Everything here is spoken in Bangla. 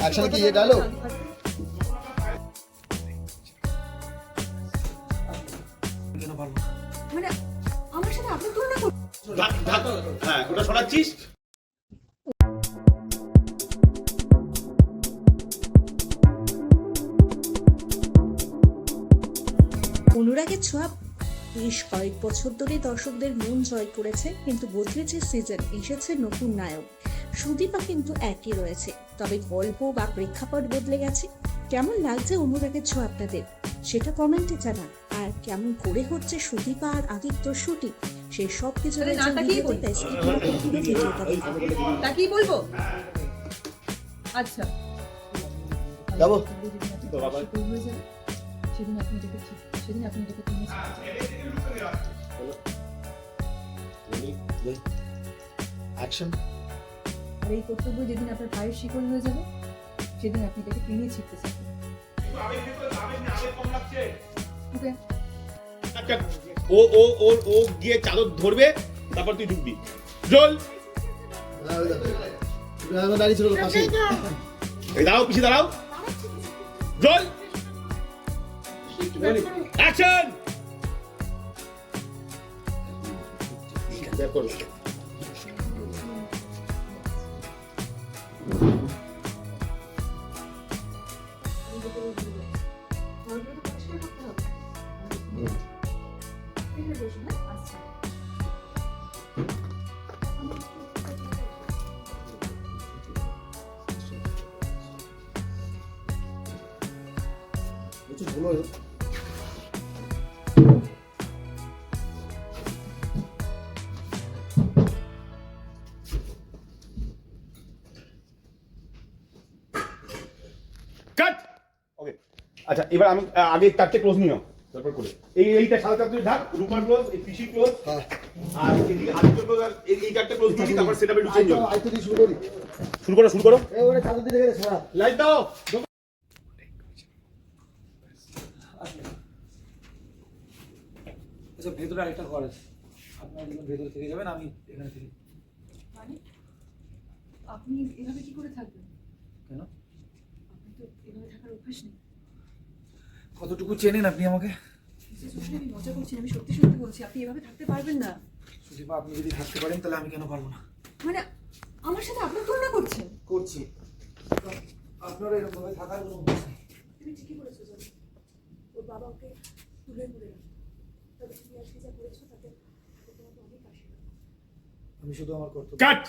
আচ্ছা কি ইয়ে এটা হলো অনুরাগের ছোঁয়া বেশ কয়েক বছর ধরে দর্শকদের মন জয় করেছে কিন্তু বদলেছে সিজন এসেছে নতুন নায়ক। সুদীপা কিন্তু একই রয়েছে। তবে গল্প বা প্রেক্ষাপট বদলে গেছে। কেমন লাগছে অনুরাগের ছোঁয়া আপনাদের? সেটা কমেন্টে জানান। আর কেমন করে হচ্ছে সুদীপা আর আদিত্য শুটিং? সেই সব কিছু বলব। আচ্ছা। যাব। সেদিন আপনি দেখেছি সেদিন আপনি দেখে অ্যাকশন আর এই কর্তব্য যেদিন আপনার ভাইয়ের শিকল হয়ে যাবে সেদিন আপনি তাকে টেনে ছিটতে ওকে? একটা ও ও ও ও গিয়ে চাদর ধরবে তারপর তুই ঢুকবি। জল! দাঁড়িয়ে ছিল পাশে এই দাঁড়াও পিছিয়ে দাঁড়াও। জল! অ্যাকশন দেখো কিছু ভুলো কাট ওকে আচ্ছা এবার আমি আগে চারটে ক্লোজ নিও। তারপর করে। এই এইটা সাদা চারটে ঢাক রুমার ক্লোজ এই পিসি ক্লোজ হ্যাঁ। আর এদিকে ক্লোজ আর এই এই চারটে ক্লোজ দিবি তারপর সেটা একটু চেঞ্জ হবে আইতো দিয়ে শুরু করি। শুরু করো শুরু করো। এই ওরে চাদর দিয়ে রেখে ছোড়া লাইট দাও। আচ্ছা ভেতরে আরেকটা ঘর আছে। আপনারা ভেতরে থেকে যাবেন আমি এখানে থেকে মানে? আপনি এভাবে কি করে থাকবেন? কেন আপনি তো এভাবে থাকার অভ্যাস নেই কতটুকু চেনেন আপনি আমাকে? আমি মজা করছি আমি সত্যি সত্যি বলছি আপনি এভাবে থাকতে পারবেন না। সুদীপা আপনি যদি থাকতে পারেন তাহলে আমি কেন পারব না? মানে আমার সাথে আপনার তুলনা করছেন? করছি। আপনারা এরকম ভাবে থাকার কোনো তুমি ঠিকই বলেছ জনি ওর বাবা ওকে তুলে রাখে। তবে তুমি আজকে যা করেছ তাতে তাতে তোমাকে অনেক আশীর্বাদ আমি শুধু আমার কর্তব্য কাট